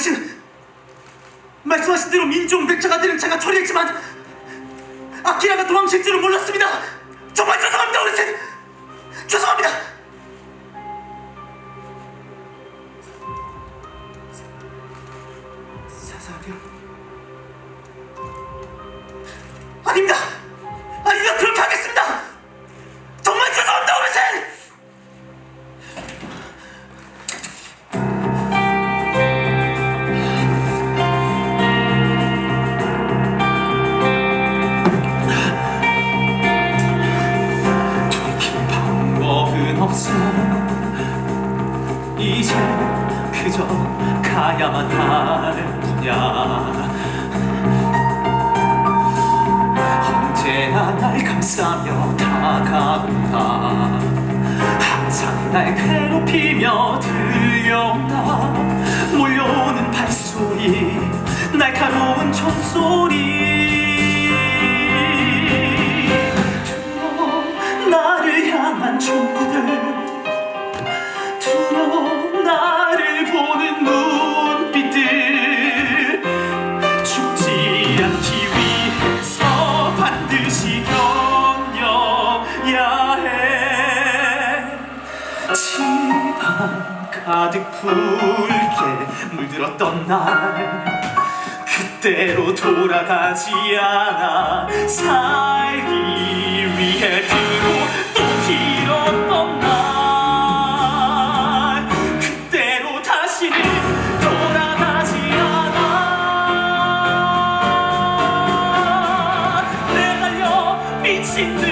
어르신 말씀하신 대로 민중 백차가 되는 제가 처리했지만 아키라가 도망칠 줄은 몰랐습니다. 정말 죄송합니다 어르신. 죄송합니다. 사사병. 아닙니다. 없어 이제 그저 가야만 할 뿐이야 언제나 날 감싸며 다가온다. 항상 날 괴롭히며 들려온다. 몰려오는 발소리 날카로운 총소 견뎌야 해. 지방 가득 붉게 물들었던 날 그때로 돌아가지 않아 살기 위해 들고 또 길었던 날 그때로 다시 돌아가지 않아. 내가요 미친 듯